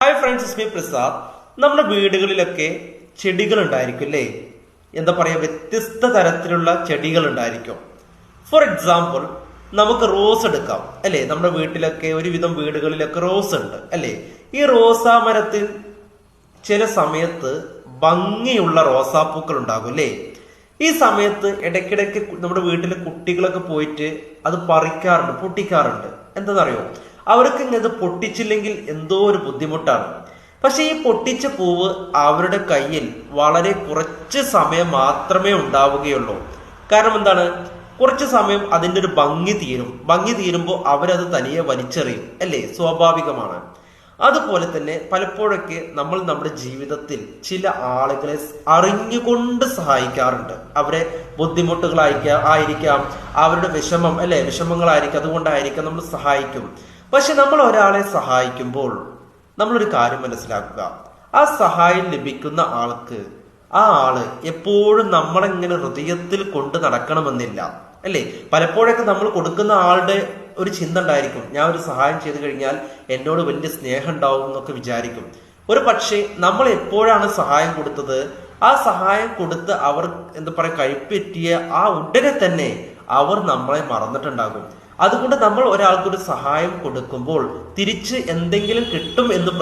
Hi friends me Prasad നമ്മുടെ വീടുകളിലൊക്കെ ചെടികൾ ഉണ്ടായിരിക്കും അല്ലേ എന്താ പറയാ വ്യത്യസ്ത തരത്തിലുള്ള ചെടികൾ ഉണ്ടായിരിക്കും ഫോർ എക്സാമ്പിൾ നമുക്ക് റോസ് എടുക്കാം അല്ലേ? നമ്മുടെ വീട്ടിലൊക്കെ ഒരുവിധം വീടുകളിലൊക്കെ റോസ് ഉണ്ട് അല്ലേ? ഈ റോസാ മരത്തിൽ ചില സമയത്ത് ഭംഗിയുള്ള റോസാപ്പൂക്കൾ ഉണ്ടാകും അല്ലേ? ഈ സമയത്ത് ഇടയ്ക്കിടയ്ക്ക് നമ്മുടെ വീട്ടിലെ കുട്ടികളൊക്കെ പോയിട്ട് അത് പറിക്കാറുണ്ട് പൊട്ടിക്കാറുണ്ട്. എന്താണെന്നറിയോ അവർക്ക് ഇങ്ങനെ പൊട്ടിച്ചില്ലെങ്കിൽ എന്തോ ഒരു ബുദ്ധിമുട്ടാണ്. പക്ഷെ ഈ പൊട്ടിച്ച പൂവ് അവരുടെ കയ്യിൽ വളരെ കുറച്ച് സമയം മാത്രമേ ഉണ്ടാവുകയുള്ളൂ. കാരണം എന്താണ്? കുറച്ച് സമയം അതിന്റെ ഒരു ഭംഗി തീരും. ഭംഗി തീരുമ്പോൾ അവരത് തനിയെ വലിച്ചെറിയും അല്ലേ? സ്വാഭാവികമാണ്. അതുപോലെ തന്നെ പലപ്പോഴൊക്കെ നമ്മൾ നമ്മുടെ ജീവിതത്തിൽ ചില ആളുകളെ അറിഞ്ഞുകൊണ്ട് സഹായിക്കാറുണ്ട്. അവരെ ബുദ്ധിമുട്ടുകളായിരിക്കാം ആയിരിക്കാം അവരുടെ വിഷമം അല്ലെ? വിഷമങ്ങളായിരിക്കും അതുകൊണ്ടായിരിക്കാം നമ്മൾ സഹായിക്കും. പക്ഷെ നമ്മൾ ഒരാളെ സഹായിക്കുമ്പോൾ നമ്മളൊരു കാര്യം മനസ്സിലാക്കുക. ആ സഹായം ലഭിക്കുന്ന ആൾക്ക് ആ ആൾ എപ്പോഴും നമ്മളെങ്ങനെ ഹൃദയത്തിൽ കൊണ്ട് നടക്കണമെന്നില്ല. അല്ലേ? പലപ്പോഴൊക്കെ നമ്മൾ കൊടുക്കുന്ന ആളുടെ ഒരു ചിന്ത ഉണ്ടായിരിക്കും. ഞാൻ ഒരു സഹായം ചെയ്തു കഴിഞ്ഞാൽ എന്നോട് വലിയ സ്നേഹം ഉണ്ടാവും എന്നൊക്കെ വിചാരിക്കും. ഒരു പക്ഷേ നമ്മൾ എപ്പോഴാണ് സഹായം കൊടുത്തത്? ആ സഹായം കൊടുത്ത് അവർ എന്താ പറയാ കൈപ്പറ്റിയ ആ ഉടനെ തന്നെ അവർ നമ്മളെ മറന്നിട്ടുണ്ടാകും. അതുകൊണ്ട് നമ്മൾ ഒരാൾക്കൊരു സഹായം കൊടുക്കുമ്പോൾ തിരിച്ച് എന്തെങ്കിലും കിട്ടും എന്ന്